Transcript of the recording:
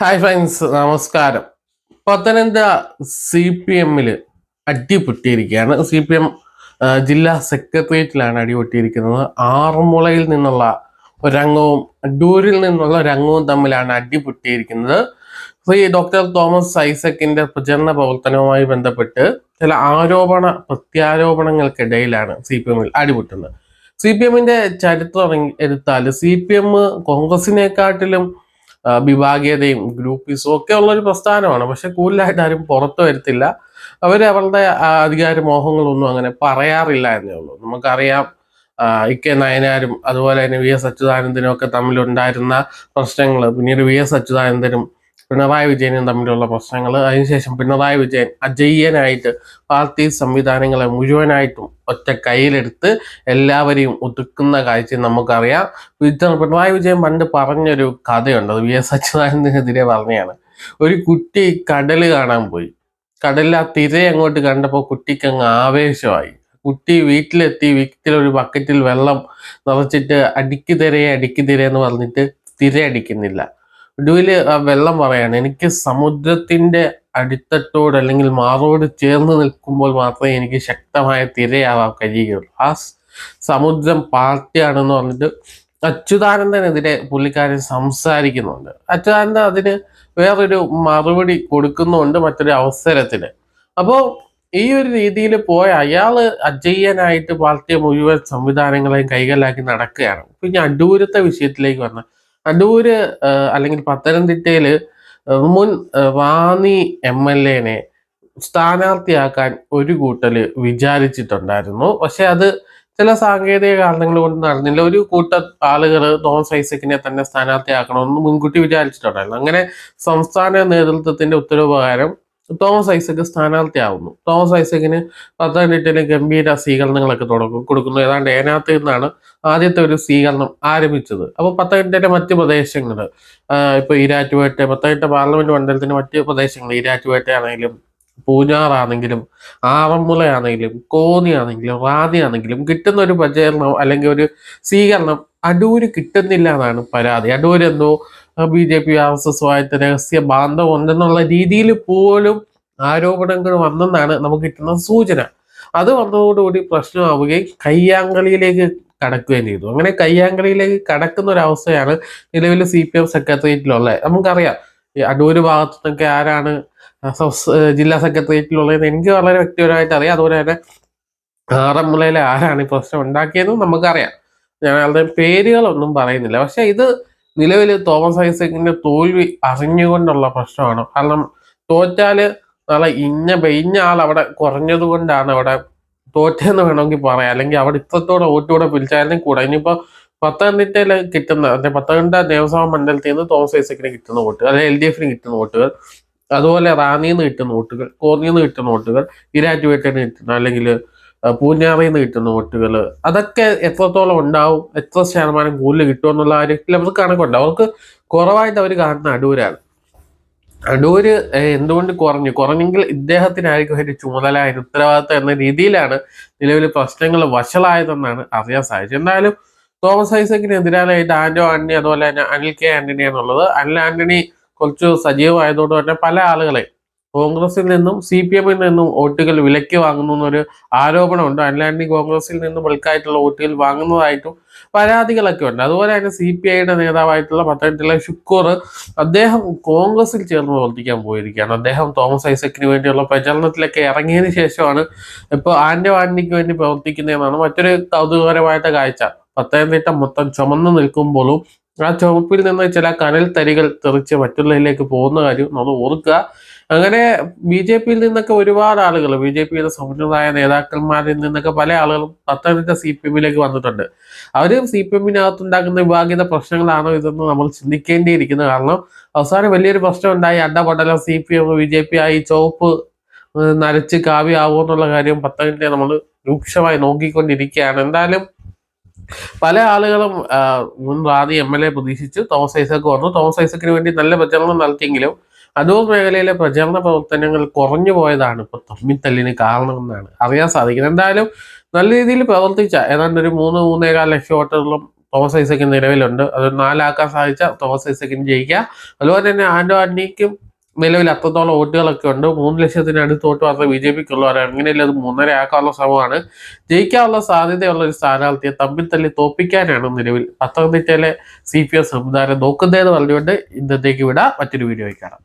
Hi friends നമസ്കാരം. Pathanamthitta C P എമ്മിൽ അടിപൊട്ടിയിരിക്കുകയാണ്. C P M ജില്ലാ സെക്രട്ടേറിയറ്റിലാണ് അടിപൊട്ടിയിരിക്കുന്നത്. ആറന്മുളയിൽ നിന്നുള്ള ഒരംഗവും അഡൂരിൽ നിന്നുള്ള ഒരംഗവും തമ്മിലാണ് അടിപൊട്ടിയിരിക്കുന്നത്. ശ്രീ ഡോക്ടർ തോമസ് ഐസക്കിന്റെ പ്രചരണ പ്രവർത്തനവുമായി ബന്ധപ്പെട്ട് ചില ആരോപണ പ്രത്യാരോപണങ്ങൾക്കിടയിലാണ് സി പി എമ്മിൽ അടിപൊട്ടുന്നത്. സി പി എമ്മിന്റെ ചരിത്രം എടുത്താൽ സി പി എം കോൺഗ്രസിനെക്കാട്ടിലും വിഭാഗീയതയും ഗ്രൂപ്പീസും ഒക്കെ ഉള്ളൊരു പ്രസ്ഥാനമാണ്. പക്ഷെ കൂടുതലായിട്ട് ആരും പുറത്തു വരുത്തില്ല. അവർ അവരുടെ അധികാര മോഹങ്ങളൊന്നും അങ്ങനെ പറയാറില്ല എന്നേ ഉള്ളൂ. നമുക്കറിയാം ആ, ഇ കെ നയനാരും അതുപോലെ തന്നെ വി എസ് അച്യുതാനന്ദനും ഒക്കെ തമ്മിലുണ്ടായിരുന്ന പ്രശ്നങ്ങൾ പിന്നീട് വി എസ് അച്യുതാനന്ദനും പിണറായി വിജയനും തമ്മിലുള്ള പ്രശ്നങ്ങൾ. അതിനുശേഷം പിണറായി വിജയൻ അജയ്യനായിട്ട് പാർട്ടി സംവിധാനങ്ങളെ മുഴുവനായിട്ടും ഒറ്റ കയ്യിലെടുത്ത് എല്ലാവരെയും ഒതുക്കുന്ന കാഴ്ച നമുക്കറിയാം. പിണറായി വിജയൻ പണ്ട് പറഞ്ഞൊരു കഥയുണ്ട്. അത് വി എസ് അച്യുതാനന്ദനെതിരെ പറഞ്ഞതാണ്. ഒരു കുട്ടി കടൽ കാണാൻ പോയി. കടലിൽ ആ തിര അങ്ങോട്ട് കണ്ടപ്പോൾ കുട്ടിക്ക് അങ്ങ് ആവേശമായി. കുട്ടി വീട്ടിലെത്തി വീട്ടിൽ ഒരു ബക്കറ്റിൽ വെള്ളം നിറച്ചിട്ട് അടിക്ക് തിരയെ അടിക്ക് തിര എന്ന് പറഞ്ഞിട്ട് തിര അടിക്കുന്നില്ല. ഒടുവിൽ ആ വെള്ളം പറയാണ് എനിക്ക് സമുദ്രത്തിന്റെ അടിത്തട്ടോട് അല്ലെങ്കിൽ മാറോട് ചേർന്ന് നിൽക്കുമ്പോൾ മാത്രമേ എനിക്ക് ശക്തമായ തിരയാവാൻ കഴിയുകയുള്ളൂ. ആ സമുദ്രം പാർട്ടിയാണെന്ന് പറഞ്ഞിട്ട് അച്യുതാനന്ദനെതിരെ പുള്ളിക്കാരൻ സംസാരിക്കുന്നുണ്ട്. അച്യുതാനന്ദൻ അതിന് വേറൊരു മറുപടി കൊടുക്കുന്നുണ്ട് മറ്റൊരു അവസരത്തിന്. അപ്പോൾ ഈ ഒരു രീതിയിൽ പോയ അയാൾ അജയ്യനായിട്ട് പാർട്ടിയെ മുഴുവൻ സംവിധാനങ്ങളെയും കൈകലാക്കി നടക്കുകയാണ്. പിന്നെ അടൂരത്തെ വിഷയത്തിലേക്ക് വന്ന അടൂര് അല്ലെങ്കിൽ പത്തനംതിട്ടയിൽ മുൻ വാണി എം എൽ എനെ സ്ഥാനാർത്ഥിയാക്കാൻ ഒരു കൂട്ടൽ വിചാരിച്ചിട്ടുണ്ടായിരുന്നു. പക്ഷെ അത് ചില സാങ്കേതിക കാരണങ്ങൾ കൊണ്ട് നടന്നില്ല. ഒരു കൂട്ട ആളുകൾ തോമസ് ഐസക്കിനെ തന്നെ സ്ഥാനാർത്ഥിയാക്കണമെന്ന് മുൻകൂട്ടി വിചാരിച്ചിട്ടുണ്ടായിരുന്നു. അങ്ങനെ സംസ്ഥാന നേതൃത്വത്തിന്റെ ഉത്തരവ് പ്രകാരം തോമസ് ഐസക് സ്ഥാനാർത്ഥിയാവുന്നു. തോമസ് ഐസക്കിന് പത്തനംതിട്ടയിലെ ഗംഭീര സ്വീകരണങ്ങളൊക്കെ തുടങ്ങും കൊടുക്കുന്നു. ഏതാണ്ട് ഏനാത്തിൽ നിന്നാണ് ആദ്യത്തെ ഒരു സ്വീകരണം ആരംഭിച്ചത്. അപ്പോൾ പത്തനംതിട്ടയിലെ മറ്റ് പ്രദേശങ്ങൾ ഇപ്പൊ ഈരാറ്റുപേട്ട പത്തനംതിട്ട പാർലമെന്റ് മണ്ഡലത്തിന്റെ മറ്റ് പ്രദേശങ്ങൾ ഈരാറ്റുപേട്ടയാണെങ്കിലും പൂഞ്ഞാറാണെങ്കിലും ആറന്മുളയാണെങ്കിലും കോന്നിയാണെങ്കിലും റാന്നിയാണെങ്കിലും കിട്ടുന്ന ഒരു പ്രചരണം അല്ലെങ്കിൽ ഒരു സ്വീകരണം അടൂര് കിട്ടുന്നില്ല എന്നാണ് പരാതി. അടൂര് എന്തോ B J P R S എസുമായിട്ട് രഹസ്യ ബാന്ധം ഉണ്ടെന്നുള്ള രീതിയിൽ പോലും ആരോപണങ്ങൾ വന്നെന്നാണ് നമുക്ക് കിട്ടുന്ന സൂചന. അത് വന്നതോടുകൂടി പ്രശ്നമാവുകയും കയ്യാങ്കളിയിലേക്ക് കടക്കുകയും ചെയ്തു. അങ്ങനെ കയ്യാങ്കളിയിലേക്ക് കടക്കുന്ന ഒരു നിലവിൽ സി പി എം സെക്രട്ടേറിയറ്റിലുള്ളത്. നമുക്കറിയാം അടൂര് ഭാഗത്തു നിന്നൊക്കെ ആരാണ് ജില്ലാ സെക്രട്ടേറിയറ്റിലുള്ളത് എനിക്ക് വളരെ വ്യക്തിപരമായിട്ട് അറിയാം. അതുപോലെ തന്നെ ആറന്മുളയിലെ ആരാണ് ഈ പ്രശ്നം ഉണ്ടാക്കിയതെന്നും നമുക്കറിയാം. ഞാൻ ആളുടെ പേരുകളൊന്നും പറയുന്നില്ല. പക്ഷെ ഇത് നിലവിൽ തോമസ് ഐസക്കിന്റെ തോൽവി അറിഞ്ഞുകൊണ്ടുള്ള പ്രശ്നമാണ്. കാരണം തോറ്റാൽ ഇന്ന ബ- ഇന്ന ആൾ അവിടെ കുറഞ്ഞത് കൊണ്ടാണ് അവിടെ തോറ്റെന്ന് വേണമെങ്കിൽ പറയാം. അല്ലെങ്കിൽ അവിടെ ഇത്രത്തോടെ ഓറ്റോടെ പിടിച്ചാലും കൂടെ. ഇനിയിപ്പോ പത്തനംതിട്ടയിൽ കിട്ടുന്ന അല്ലെ പത്തനംതിട്ട നിയമസഭാ മണ്ഡലത്തിൽ നിന്ന് തോമസ് ഐസക്കിന് കിട്ടുന്ന വോട്ടുകൾ അല്ലെങ്കിൽ എൽ ഡി എഫിന് കിട്ടുന്ന വോട്ടുകൾ അതുപോലെ റാന്നിയിൽ നിന്ന് കിട്ടുന്ന വോട്ടുകൾ കോന്നിയിൽ കിട്ടുന്ന വോട്ടുകൾ ഇരാറ്റുപേട്ടയിൽ കിട്ടുന്ന അല്ലെങ്കിൽ പൂഞ്ഞാറിൽ നിന്ന് കിട്ടുന്ന വോട്ടുകൾ അതൊക്കെ എത്രത്തോളം ഉണ്ടാവും? എത്ര ശതമാനം കൂടുതൽ കിട്ടും എന്നുള്ള കാര്യത്തിൽ അവർക്ക് കണക്കുണ്ട് അവർക്ക് കുറവായിട്ട് അവർ കാണുന്ന അടൂരാണ്. അടൂര് എന്തുകൊണ്ട് കുറഞ്ഞു? കുറഞ്ഞെങ്കിൽ ഇദ്ദേഹത്തിനായിരിക്കും അതിന്റെ ചുമതല അതിന് ഉത്തരവാദിത്തം എന്ന രീതിയിലാണ് നിലവിൽ പ്രശ്നങ്ങൾ വഷളായതെന്നാണ് അറിയാൻ സാധിച്ചത്. എന്തായാലും തോമസ് ഐസക്കിന് ഐസക്കിനെതിരായിട്ട് ആന്റോ ആന്റണി അതുപോലെ തന്നെ അനിൽ കെ ആന്റണി എന്നുള്ളത്. അനിൽ ആന്റണി കുറച്ച് സജീവമായതുകൊണ്ട് തന്നെ പല ആളുകളെ കോൺഗ്രസിൽ നിന്നും സി പി എമ്മിൽ നിന്നും വോട്ടുകൾ വിലയ്ക്ക് വാങ്ങുന്നു എന്നൊരു ആരോപണമുണ്ട്. അല്ലാണ്ടി കോൺഗ്രസിൽ നിന്നും ബൾക്കായിട്ടുള്ള വോട്ടുകൾ വാങ്ങുന്നതായിട്ടും പരാതികളൊക്കെ ഉണ്ട്. അതുപോലെ തന്നെ സി പി ഐയുടെ നേതാവായിട്ടുള്ള പത്തനംതിട്ടയിലെ ഷുക്കൂർ അദ്ദേഹം കോൺഗ്രസിൽ ചേർന്ന് പ്രവർത്തിക്കാൻ പോയിരിക്കുകയാണ്. അദ്ദേഹം തോമസ് ഐസക്കിന് വേണ്ടിയുള്ള പ്രചരണത്തിലൊക്കെ ഇറങ്ങിയതിന് ശേഷമാണ് ഇപ്പോൾ ആന്റെ വാണിക്ക് വേണ്ടി പ്രവർത്തിക്കുന്നതെന്നാണ് മറ്റൊരു കൗതുകകരമായിട്ട് കാഴ്ച. പത്തനംതിട്ട മൊത്തം ചുമന്നു നിൽക്കുമ്പോഴും ആ ചുമപ്പിൽ നിന്ന് ചില കനൽ തരികൾ തെറിച്ച് മറ്റുള്ളതിലേക്ക് പോകുന്ന കാര്യം നമ്മൾ ഓർക്കുക. അങ്ങനെ ബി ജെ പിയിൽ നിന്നൊക്കെ ഒരുപാട് ആളുകൾ ബി ജെ പിയുടെ സമുന്നതായ നേതാക്കന്മാരിൽ നിന്നൊക്കെ പല ആളുകളും പത്തനംതിട്ട സി പി എമ്മിലേക്ക് വന്നിട്ടുണ്ട്. അവർ സി പി എമ്മിനകത്ത് ഉണ്ടാക്കുന്ന വിഭാഗീയത പ്രശ്നങ്ങളാണോ ഇതെന്ന് നമ്മൾ ചിന്തിക്കേണ്ടിയിരിക്കുന്ന. കാരണം അവസാനം വലിയൊരു പ്രശ്നം ഉണ്ടായി അഡപടലം C P M B J P ആയി ചുവപ്പ് നരച്ച് കാവ്യാവോ എന്നുള്ള കാര്യം പത്തനംതിട്ട നമ്മൾ രൂക്ഷമായി നോക്കിക്കൊണ്ടിരിക്കുകയാണ്. എന്തായാലും പല ആളുകളും മുൻ റാന്നി എം എൽ എ പ്രതീക്ഷിച്ചു. തോമസ് ഐസക്ക് വന്നു. തോമസ് ഐസക്കിന് വേണ്ടി നല്ല പ്രചരണം നടത്തിയെങ്കിലും അടൂർ മേഖലയിലെ പ്രചരണ പ്രവർത്തനങ്ങൾ കുറഞ്ഞു പോയതാണ് ഇപ്പൊ തമ്മിത്തല്ലിന് കാരണമെന്നാണ് അറിയാൻ സാധിക്കുന്നത്. എന്തായാലും നല്ല രീതിയിൽ പ്രവർത്തിച്ച ഏതാണ്ട് ഒരു മൂന്ന് മൂന്നേകാൽ ലക്ഷം വോട്ടുകളും തോമസ് ഐസക്കിന് നിലവിലുണ്ട്. അത് നാലാക്കാൻ സാധിച്ച തോമസ് ഐസക്കിന് ജയിക്കുക അതുപോലെ തന്നെ ആൻഡോ അണ്ണിക്കും നിലവിൽ അത്രത്തോളം വോട്ടുകളൊക്കെ ഉണ്ട്. മൂന്ന് ലക്ഷത്തിന് അടുത്ത് വോട്ട് മാത്രമേ ബി ജെ പിക്ക് ഉള്ളവരാണ് അങ്ങനെയല്ല അത് മൂന്നര ആക്കാനുള്ള ശ്രമമാണ്. ജയിക്കാനുള്ള സാധ്യതയുള്ള ഒരു സ്ഥാനാർത്ഥിയെ തമ്മിൽ തല്ലി തോപ്പിക്കാനാണ് നിലവിൽ പത്തനംതിട്ടയിലെ സി പി എം സംവിധാനം നോക്കുന്നതെന്ന് പറഞ്ഞുകൊണ്ട് ഇന്നത്തേക്ക് വിടാം. മറ്റൊരു വീഡിയോ കാണാം.